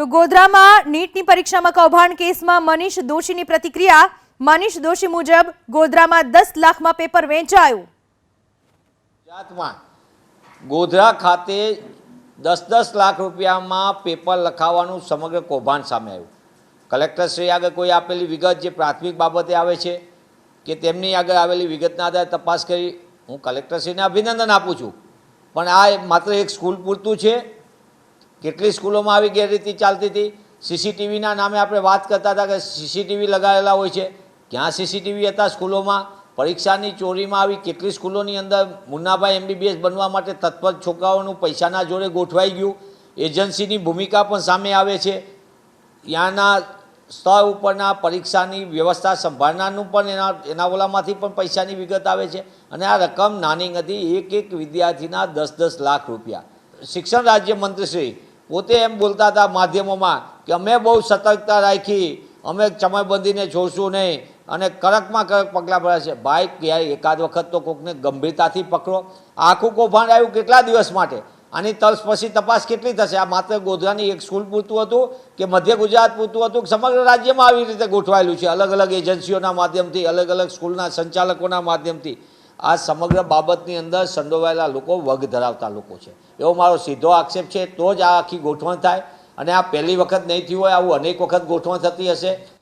તો ગોધરામાં નીટની પરીક્ષામાં કૌભાંડ કેસમાં મનીષ દોશીની પ્રતિક્રિયા. મનીષ દોશી મુજબ ગોધરામાં દસ લાખમાં પેપર વેચાયું. ગુજરાતમાં ગોધરા ખાતે દસ દસ લાખ રૂપિયામાં પેપર લખાવવાનું સમગ્ર કૌભાંડ સામે આવ્યું. કલેક્ટરશ્રી આગળ કોઈ આપેલી વિગત જે પ્રાથમિક બાબતે આવે છે કે તેમની આગળ આવેલી વિગતના આધારે તપાસ કરી, હું કલેક્ટરશ્રીને અભિનંદન આપું છું. પણ આ માત્ર એક સ્કૂલ પૂરતું છે. કેટલી સ્કૂલોમાં આવી ગેરરીતિ ચાલતી હતી? સીસીટીવીના નામે આપણે વાત કરતા હતા કે સીસીટીવી લગાવેલા હોય છે. ક્યાં સીસીટીવી હતા સ્કૂલોમાં? પરીક્ષાની ચોરીમાં આવી કેટલી સ્કૂલોની અંદર મુન્નાભાઈ એમબીબીએસ બનવા માટે તત્પર છોકરાઓનું પૈસાના જોડે ગોઠવાઈ ગયું. એજન્સીની ભૂમિકા પણ સામે આવે છે. ત્યાંના સ્તર ઉપરના પરીક્ષાની વ્યવસ્થા સંભાળનારનું પણ એના એના ઓલામાંથી પણ પૈસાની વિગત આવે છે. અને આ રકમ નાની નથી એક એક વિદ્યાર્થીના દસ દસ લાખ રૂપિયા. શિક્ષણ રાજ્ય મંત્રીશ્રી પોતે એમ બોલતા હતા માધ્યમોમાં કે અમે બહુ સતર્કતા રાખી, અમે ચમયબંધીને છોડશું નહીં. અને કડકમાં કડક પગલાં ભર્યા છે. ભાઈ, ક્યાંય એકાદ વખત તો કોકને ગંભીરતાથી પકડો. આખું કૌભાંડ આવ્યું કેટલા દિવસ માટે? આની તલસ પછી તપાસ કેટલી થશે? આ માત્ર ગોધરાની એક સ્કૂલ પૂરતું હતું કે મધ્ય ગુજરાત પૂરતું હતું? સમગ્ર રાજ્યમાં આવી રીતે ગોઠવાયેલું છે. અલગ અલગ એજન્સીઓના માધ્યમથી અલગ અલગ સ્કૂલના સંચાલકોના માધ્યમથી. આ સમગ્ર બાબતની અંદર સંડોવાયેલા લોકો વગ ધરાવતા લોકો છે. એવો મારો સીધો આક્ષેપ છે, તો જ આ આખી ગોઠવણ થાય. અને આ પહેલી વખત નહીં થયું હોય, આવું અનેક વખત ગોઠવણ થતી હશે.